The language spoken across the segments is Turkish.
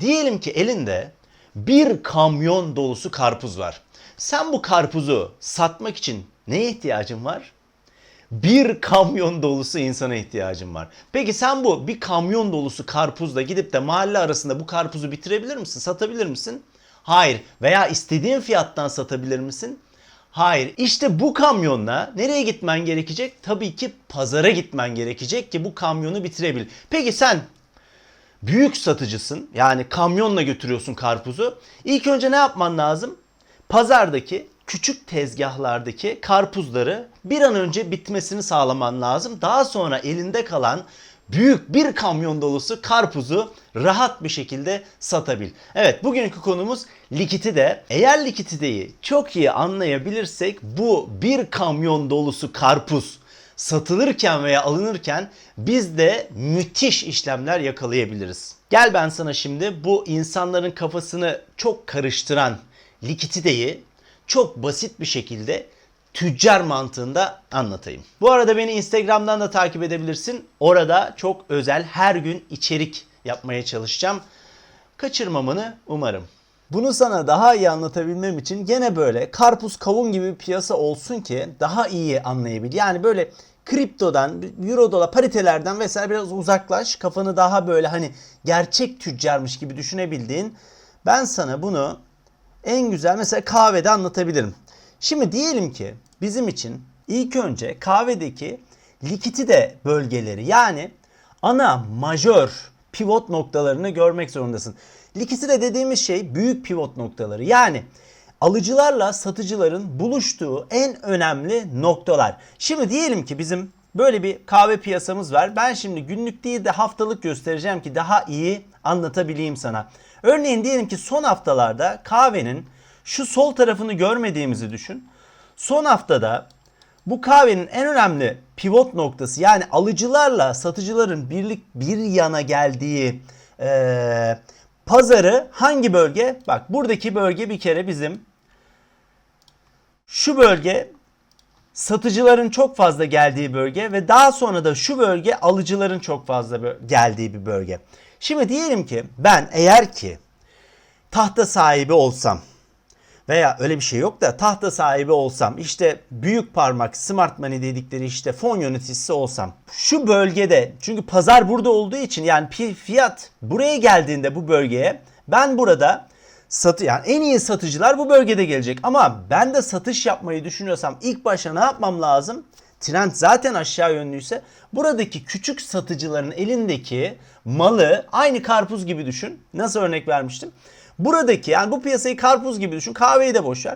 Diyelim ki elinde bir kamyon dolusu karpuz var. Sen bu karpuzu satmak için neye ihtiyacın var? Bir kamyon dolusu insana ihtiyacın var. Peki sen bu bir kamyon dolusu karpuzla gidip de mahalle arasında bu karpuzu bitirebilir misin? Satabilir misin? Hayır. Veya istediğin fiyattan satabilir misin? Hayır. İşte bu kamyonla nereye gitmen gerekecek? Tabii ki pazara gitmen gerekecek ki bu kamyonu bitirebil. Peki sen büyük satıcısın. Yani kamyonla götürüyorsun karpuzu. İlk önce ne yapman lazım? Pazardaki küçük tezgahlardaki karpuzları bir an önce bitmesini sağlaman lazım. Daha sonra elinde kalan büyük bir kamyon dolusu karpuzu rahat bir şekilde satabil. Evet bugünkü konumuz likidite. Eğer likiditeyi çok iyi anlayabilirsek bu bir kamyon dolusu karpuz satılırken veya alınırken biz de müthiş işlemler yakalayabiliriz. Gel ben sana şimdi bu insanların kafasını çok karıştıran likiditeyi çok basit bir şekilde tüccar mantığında anlatayım. Bu arada beni Instagram'dan da takip edebilirsin. Orada çok özel her gün içerik yapmaya çalışacağım. Kaçırmamanı umarım. Bunu sana daha iyi anlatabilmem için gene böyle karpuz kavun gibi bir piyasa olsun ki daha iyi anlayabil. Yani böyle kriptodan, euro dolar paritelerden vesaire biraz uzaklaş. Kafanı daha böyle hani gerçek tüccarmış gibi düşünebildiğin. Ben sana bunu en güzel mesela kahvede anlatabilirim. Şimdi diyelim ki bizim için ilk önce kahvedeki likidite bölgeleri yani ana majör pivot noktalarını görmek zorundasın. Likidite dediğimiz şey büyük pivot noktaları. Yani alıcılarla satıcıların buluştuğu en önemli noktalar. Şimdi diyelim ki bizim böyle bir kahve piyasamız var. Ben şimdi günlük değil de haftalık göstereceğim ki daha iyi anlatabileyim sana. Örneğin diyelim ki son haftalarda kahvenin şu sol tarafını görmediğimizi düşün. Son haftada bu kahvenin en önemli pivot noktası yani alıcılarla satıcıların birlik bir yana geldiği eee, pazarı hangi bölge? Bak buradaki bölge bir kere bizim şu bölge satıcıların çok fazla geldiği bölge ve daha sonra da şu bölge alıcıların çok fazla geldiği bir bölge. Şimdi diyelim ki ben eğer ki tahta sahibi olsam veya öyle bir şey yok da tahta sahibi olsam işte büyük parmak smart money dedikleri işte fon yöneticisi olsam şu bölgede çünkü pazar burada olduğu için yani fiyat buraya geldiğinde bu bölgeye ben burada satı yani en iyi satıcılar bu bölgede gelecek ama ben de satış yapmayı düşünüyorsam ilk başta ne yapmam lazım? Trend zaten aşağı yönlüyse buradaki küçük satıcıların elindeki malı aynı karpuz gibi düşün. Nasıl örnek vermiştim? Buradaki yani bu piyasayı karpuz gibi düşün. Kahveyi de boş.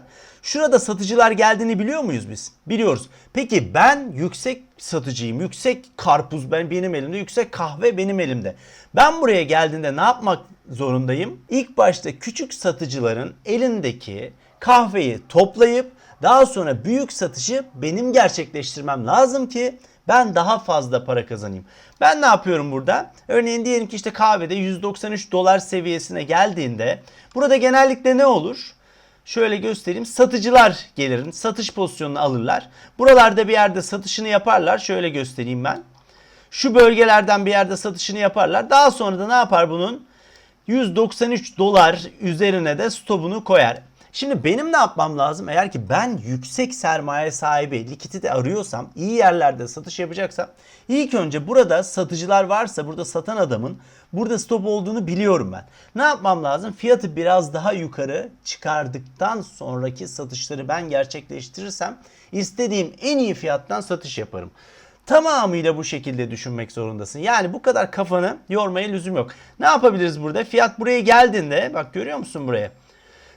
Şurada satıcılar geldiğini biliyor muyuz biz? Biliyoruz. Peki ben yüksek satıcıyım. Yüksek karpuz ben benim elimde. Yüksek kahve benim elimde. Ben buraya geldiğinde ne yapmak zorundayım? İlk başta küçük satıcıların elindeki kahveyi toplayıp daha sonra büyük satışı benim gerçekleştirmem lazım ki ben daha fazla para kazanayım. Ben ne yapıyorum burada? Örneğin diyelim ki işte kahvede 193 dolar seviyesine geldiğinde burada genellikle ne olur? Şöyle göstereyim. Satıcılar gelirin. Satış pozisyonunu alırlar. Buralarda bir yerde satışını yaparlar. Şöyle göstereyim ben. Şu bölgelerden bir yerde satışını yaparlar. Daha sonra da ne yapar bunun? 193 dolar üzerine de stopunu koyar. Şimdi benim ne yapmam lazım? Eğer ki ben yüksek sermaye sahibi likidite arıyorsam, iyi yerlerde satış yapacaksam ilk önce burada satıcılar varsa burada satan adamın burada stop olduğunu biliyorum ben. Ne yapmam lazım? Fiyatı biraz daha yukarı çıkardıktan sonraki satışları ben gerçekleştirirsem istediğim en iyi fiyattan satış yaparım. Tamamıyla bu şekilde düşünmek zorundasın. Yani bu kadar kafanı yormaya lüzum yok. Ne yapabiliriz burada? Fiyat buraya geldiğinde bak görüyor musun buraya?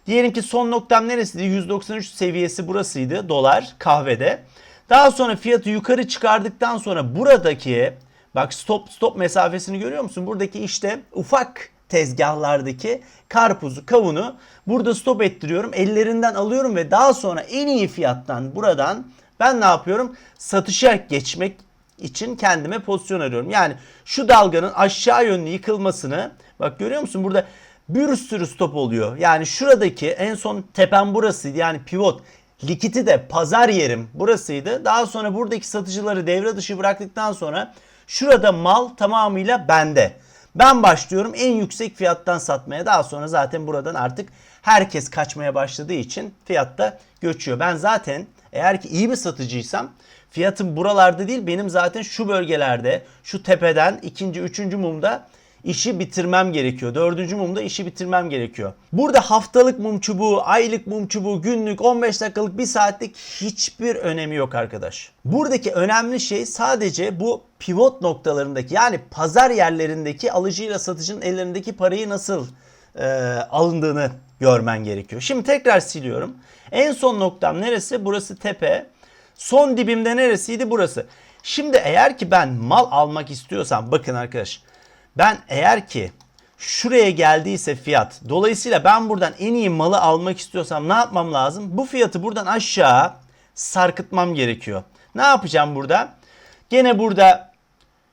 Diyelim ki son noktam neresiydi? 193 seviyesi burasıydı dolar kahvede. Daha sonra fiyatı yukarı çıkardıktan sonra buradaki bak stop stop mesafesini görüyor musun? Buradaki işte ufak tezgahlardaki karpuzu, kavunu burada stop ettiriyorum. Ellerinden alıyorum ve daha sonra en iyi fiyattan buradan ben ne yapıyorum? Satışa geçmek için kendime pozisyon arıyorum. Yani şu dalganın aşağı yönlü yıkılmasını bak görüyor musun? Burada bir sürü stop oluyor. Yani şuradaki en son tepem burasıydı. Yani pivot likiti de pazar yerim burasıydı. Daha sonra buradaki satıcıları devre dışı bıraktıktan sonra şurada mal tamamıyla bende. Ben başlıyorum en yüksek fiyattan satmaya. Daha sonra zaten buradan artık herkes kaçmaya başladığı için fiyatta göçüyor. Ben zaten eğer ki iyi bir satıcıysam fiyatım buralarda değil benim zaten şu bölgelerde şu tepeden ikinci üçüncü mumda işi bitirmem gerekiyor. Dördüncü mumda işi bitirmem gerekiyor. Burada haftalık mum çubuğu, aylık mum çubuğu, günlük, 15 dakikalık, 1 saatlik hiçbir önemi yok arkadaş. Buradaki önemli şey sadece bu pivot noktalarındaki yani pazar yerlerindeki alıcıyla satıcının ellerindeki parayı nasıl e, alındığını görmen gerekiyor. Şimdi tekrar siliyorum. En son noktam neresi? Burası tepe. Son dibimde neresiydi? Burası. Şimdi eğer ki ben mal almak istiyorsam bakın arkadaş. Ben eğer ki şuraya geldiyse fiyat dolayısıyla ben buradan en iyi malı almak istiyorsam ne yapmam lazım? Bu fiyatı buradan aşağı sarkıtmam gerekiyor. Ne yapacağım burada? Gene burada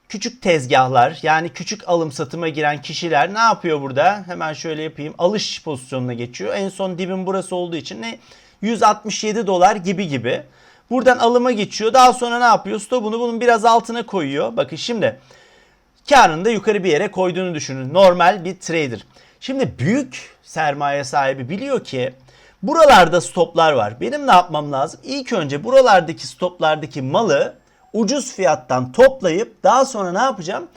küçük tezgahlar yani küçük alım satıma giren kişiler ne yapıyor burada? Hemen şöyle yapayım. Alış pozisyonuna geçiyor. En son dibim burası olduğu için ne? 167 dolar gibi gibi. Buradan alıma geçiyor. Daha sonra ne yapıyor? Stopunu bunun biraz altına koyuyor. Bakın şimdi karını da yukarı bir yere koyduğunu düşünün. Normal bir trader. Şimdi büyük sermaye sahibi biliyor ki buralarda stoplar var. Benim ne yapmam lazım? İlk önce buralardaki stoplardaki malı ucuz fiyattan toplayıp daha sonra ne yapacağım?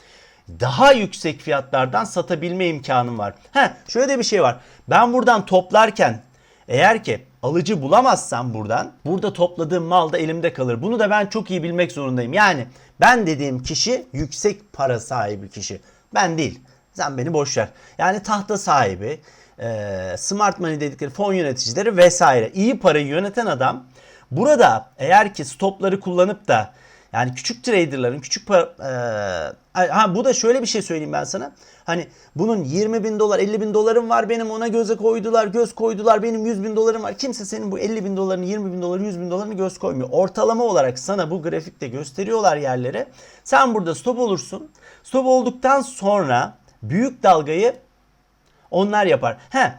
Daha yüksek fiyatlardan satabilme imkanım var. Heh, şöyle de bir şey var. Ben buradan toplarken eğer ki alıcı bulamazsam buradan burada topladığım mal da elimde kalır. Bunu da ben çok iyi bilmek zorundayım. Yani ben dediğim kişi yüksek para sahibi kişi. Ben değil. Sen beni boş ver. Yani tahta sahibi, e, smart money dedikleri fon yöneticileri vesaire. iyi parayı yöneten adam burada eğer ki stopları kullanıp da yani küçük traderların küçük para, e, ha bu da şöyle bir şey söyleyeyim ben sana. Hani bunun 20 bin dolar 50 bin dolarım var benim ona göze koydular göz koydular benim 100 bin dolarım var. Kimse senin bu 50 bin dolarını 20 bin dolarını 100 bin dolarını göz koymuyor. Ortalama olarak sana bu grafikte gösteriyorlar yerleri. Sen burada stop olursun. Stop olduktan sonra büyük dalgayı onlar yapar. He,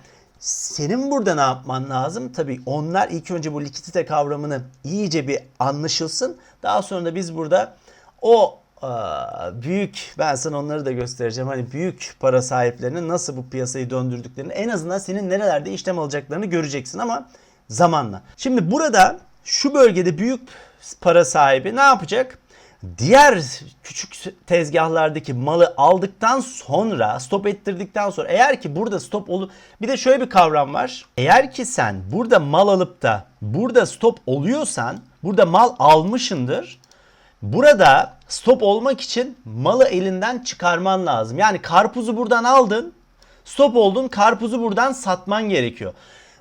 senin burada ne yapman lazım? Tabii onlar ilk önce bu likidite kavramını iyice bir anlaşılsın. Daha sonra da biz burada o aa, büyük ben sana onları da göstereceğim. Hani büyük para sahiplerinin nasıl bu piyasayı döndürdüklerini en azından senin nerelerde işlem alacaklarını göreceksin ama zamanla. Şimdi burada şu bölgede büyük para sahibi ne yapacak? Diğer küçük tezgahlardaki malı aldıktan sonra stop ettirdikten sonra eğer ki burada stop olup bir de şöyle bir kavram var. Eğer ki sen burada mal alıp da burada stop oluyorsan burada mal almışındır. Burada stop olmak için malı elinden çıkarman lazım. Yani karpuzu buradan aldın, stop oldun, karpuzu buradan satman gerekiyor.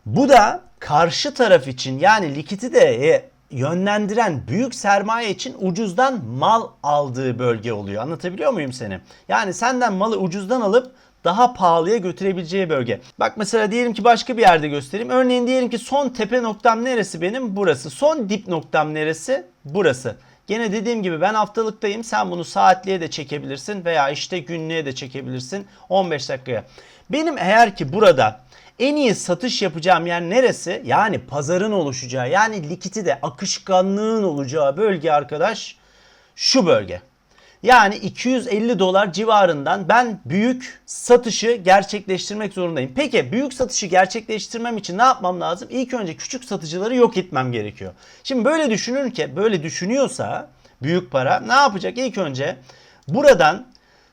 Bu da karşı taraf için yani likiditeye yönlendiren büyük sermaye için ucuzdan mal aldığı bölge oluyor. Anlatabiliyor muyum seni? Yani senden malı ucuzdan alıp daha pahalıya götürebileceği bölge. Bak mesela diyelim ki başka bir yerde göstereyim. Örneğin diyelim ki son tepe noktam neresi benim? Burası. Son dip noktam neresi? Burası. Gene dediğim gibi ben haftalıktayım. Sen bunu saatliğe de çekebilirsin veya işte günlüğe de çekebilirsin 15 dakikaya. Benim eğer ki burada en iyi satış yapacağım yer neresi? Yani pazarın oluşacağı yani likidite akışkanlığın olacağı bölge arkadaş şu bölge. Yani 250 dolar civarından ben büyük satışı gerçekleştirmek zorundayım. Peki büyük satışı gerçekleştirmem için ne yapmam lazım? İlk önce küçük satıcıları yok etmem gerekiyor. Şimdi böyle düşünürken böyle düşünüyorsa büyük para ne yapacak? İlk önce buradan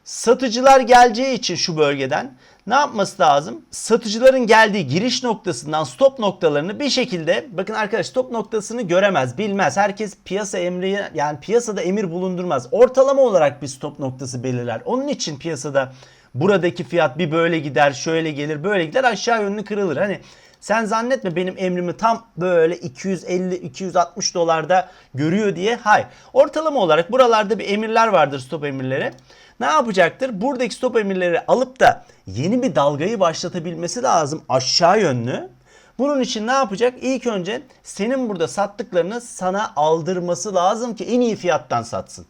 satıcılar geleceği için şu bölgeden ne yapması lazım? Satıcıların geldiği giriş noktasından stop noktalarını bir şekilde bakın arkadaş stop noktasını göremez, bilmez. Herkes piyasa emri yani piyasada emir bulundurmaz. Ortalama olarak bir stop noktası belirler. Onun için piyasada buradaki fiyat bir böyle gider, şöyle gelir, böyle gider, aşağı yönlü kırılır. Hani sen zannetme benim emrimi tam böyle 250-260 dolarda görüyor diye. Hayır. Ortalama olarak buralarda bir emirler vardır stop emirleri. Ne yapacaktır? Buradaki stop emirleri alıp da yeni bir dalgayı başlatabilmesi lazım aşağı yönlü. Bunun için ne yapacak? İlk önce senin burada sattıklarını sana aldırması lazım ki en iyi fiyattan satsın.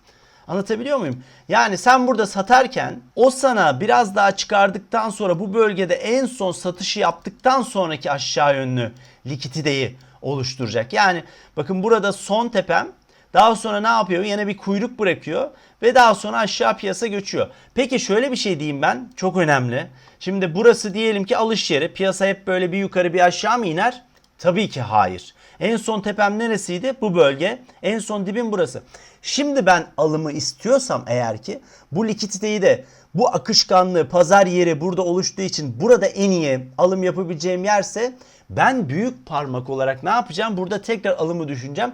Anlatabiliyor muyum? Yani sen burada satarken o sana biraz daha çıkardıktan sonra bu bölgede en son satışı yaptıktan sonraki aşağı yönlü likiditeyi oluşturacak. Yani bakın burada son tepem Daha sonra ne yapıyor? Yine bir kuyruk bırakıyor ve daha sonra aşağı piyasa göçüyor. Peki şöyle bir şey diyeyim ben. Çok önemli. Şimdi burası diyelim ki alış yeri. Piyasa hep böyle bir yukarı bir aşağı mı iner? Tabii ki hayır. En son tepem neresiydi? Bu bölge. En son dibim burası. Şimdi ben alımı istiyorsam eğer ki bu likiditeyi de bu akışkanlığı pazar yeri burada oluştuğu için burada en iyi alım yapabileceğim yerse ben büyük parmak olarak ne yapacağım? Burada tekrar alımı düşüneceğim.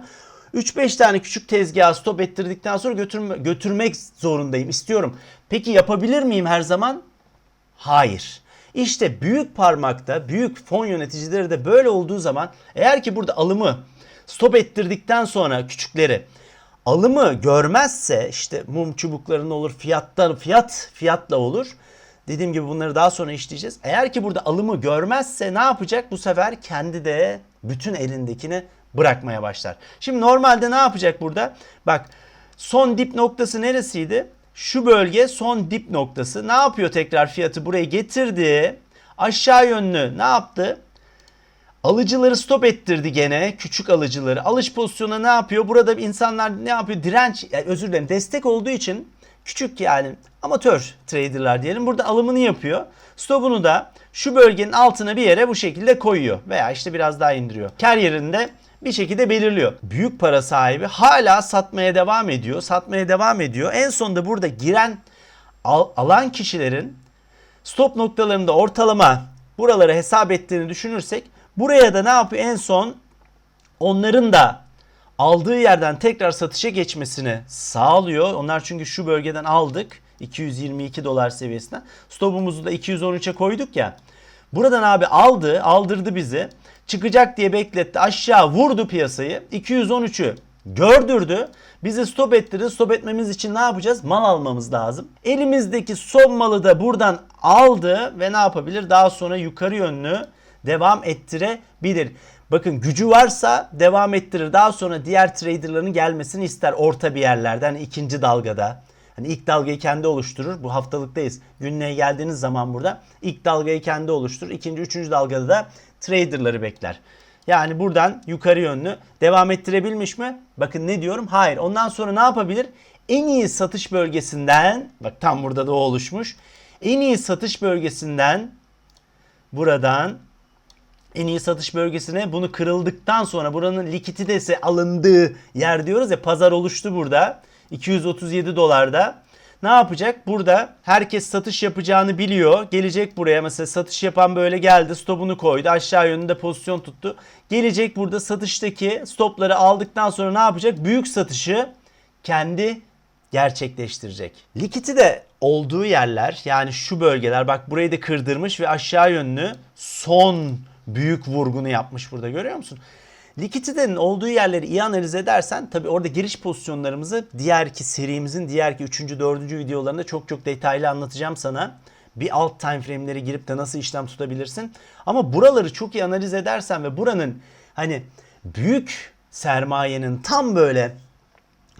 3-5 tane küçük tezgahı stop ettirdikten sonra götürme, götürmek zorundayım, istiyorum. Peki yapabilir miyim her zaman? Hayır. İşte büyük parmakta büyük fon yöneticileri de böyle olduğu zaman eğer ki burada alımı stop ettirdikten sonra küçükleri alımı görmezse işte mum çubuklarının olur fiyattan fiyat fiyatla olur. Dediğim gibi bunları daha sonra işleyeceğiz. Eğer ki burada alımı görmezse ne yapacak? Bu sefer kendi de bütün elindekini bırakmaya başlar. Şimdi normalde ne yapacak burada? Bak son dip noktası neresiydi? Şu bölge son dip noktası. Ne yapıyor tekrar fiyatı buraya getirdi. Aşağı yönlü ne yaptı? Alıcıları stop ettirdi gene. Küçük alıcıları. Alış pozisyonuna ne yapıyor? Burada insanlar ne yapıyor? Direnç, yani özür dilerim destek olduğu için küçük yani amatör traderlar diyelim. Burada alımını yapıyor. Stopunu da şu bölgenin altına bir yere bu şekilde koyuyor. Veya işte biraz daha indiriyor. Kar yerinde bir şekilde belirliyor. Büyük para sahibi hala satmaya devam ediyor. Satmaya devam ediyor. En sonunda burada giren al- alan kişilerin stop noktalarında ortalama buraları hesap ettiğini düşünürsek buraya da ne yapıyor en son onların da aldığı yerden tekrar satışa geçmesini sağlıyor. Onlar çünkü şu bölgeden aldık 222 dolar seviyesinden. Stopumuzu da 213'e koyduk ya. Buradan abi aldı, aldırdı bizi. Çıkacak diye bekletti. Aşağı vurdu piyasayı. 213'ü gördürdü. Bizi stop ettirdi. Stop etmemiz için ne yapacağız? Mal almamız lazım. Elimizdeki son malı da buradan aldı ve ne yapabilir? Daha sonra yukarı yönlü devam ettirebilir. Bakın gücü varsa devam ettirir. Daha sonra diğer traderların gelmesini ister orta bir yerlerden ikinci dalgada. Hani ilk dalgayı kendi oluşturur. Bu haftalıktayız. Günlüğe geldiğiniz zaman burada ilk dalgayı kendi oluşturur. İkinci, üçüncü dalgada da traderları bekler. Yani buradan yukarı yönlü devam ettirebilmiş mi? Bakın ne diyorum? Hayır. Ondan sonra ne yapabilir? En iyi satış bölgesinden, bak tam burada da o oluşmuş. En iyi satış bölgesinden buradan en iyi satış bölgesine bunu kırıldıktan sonra buranın likiditesi alındığı yer diyoruz ya pazar oluştu burada. 237 dolarda. Ne yapacak? Burada herkes satış yapacağını biliyor. Gelecek buraya mesela satış yapan böyle geldi stopunu koydu. Aşağı yönünde pozisyon tuttu. Gelecek burada satıştaki stopları aldıktan sonra ne yapacak? Büyük satışı kendi gerçekleştirecek. Likiti de olduğu yerler yani şu bölgeler bak burayı da kırdırmış ve aşağı yönlü son büyük vurgunu yapmış burada görüyor musun? Likiditenin olduğu yerleri iyi analiz edersen tabi orada giriş pozisyonlarımızı diğer ki serimizin diğer ki 3. 4. videolarında çok çok detaylı anlatacağım sana. Bir alt time frame'lere girip de nasıl işlem tutabilirsin. Ama buraları çok iyi analiz edersen ve buranın hani büyük sermayenin tam böyle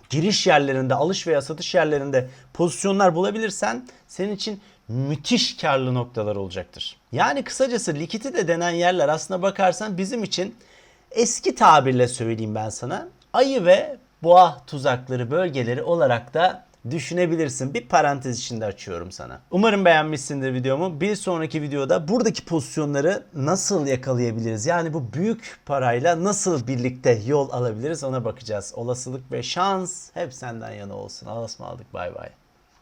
giriş yerlerinde, alış veya satış yerlerinde pozisyonlar bulabilirsen senin için müthiş karlı noktalar olacaktır. Yani kısacası likidite denen yerler aslına bakarsan bizim için eski tabirle söyleyeyim ben sana ayı ve boğa tuzakları bölgeleri olarak da düşünebilirsin. Bir parantez içinde açıyorum sana. Umarım beğenmişsindir videomu. Bir sonraki videoda buradaki pozisyonları nasıl yakalayabiliriz? Yani bu büyük parayla nasıl birlikte yol alabiliriz ona bakacağız. Olasılık ve şans hep senden yana olsun. Allah'a ısmarladık. Bay bay.